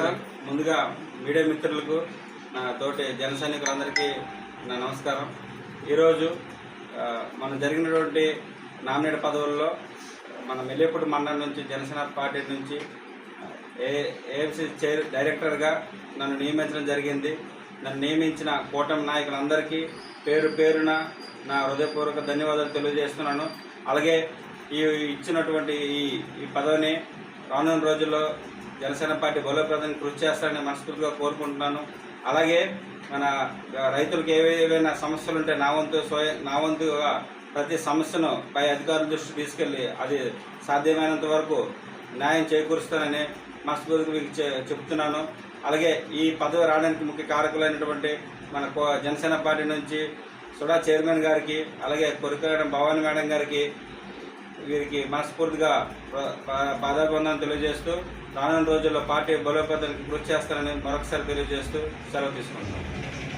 నమస్కారం. ముందుగా మీడియా మిత్రులకు నా తోటి జన సైనికులందరికీ నా నమస్కారం. ఈరోజు మనం మన జరిగినటువంటి నామినేట్ పదవుల్లో మన మెల్లేపూడి మండలం నుంచి జనసేన పార్టీ నుంచి ఏ ఏఎంసీ చైర్ డైరెక్టర్గా నన్ను నియమించడం జరిగింది. నన్ను నియమించిన కూటమి నాయకులందరికీ పేరు పేరున నా హృదయపూర్వక ధన్యవాదాలు తెలియజేస్తున్నాను. అలాగే ఈ ఇచ్చినటువంటి ఈ ఈ పదవిని రానున్న రోజుల్లో జనసేన పార్టీ బలోపేతం కృషి చేస్తారని మనస్ఫూర్తిగా కోరుకుంటున్నాను. అలాగే మన రైతులకు ఏవైనా సమస్యలు ఉంటే నా వంతు స్వయ నా వంతుగా ప్రతి సమస్యను పై అధికారుల దృష్టికి తీసుకెళ్ళి అది సాధ్యమైనంత వరకు న్యాయం చేకూరుస్తానని మనస్ఫూర్తిగా మీకు చె- చెప్తున్నాను అలాగే ఈ పదవి రావడానికి ముఖ్య కారకులైనటువంటి మన కో- జనసేన పార్టీ నుంచి సుడా చైర్మన్ గారికి అలాగే కొరికడం భవానీ మేడం గారికి వీరికి మనస్ఫూర్తిగా పాదాభివందనం తెలియజేస్తూ రానున్న రోజుల్లో పార్టీ బలోపేతానికి కృషి చేస్తానని మరొకసారి తెలియజేస్తూ సెలవు తీసుకుంటున్నాను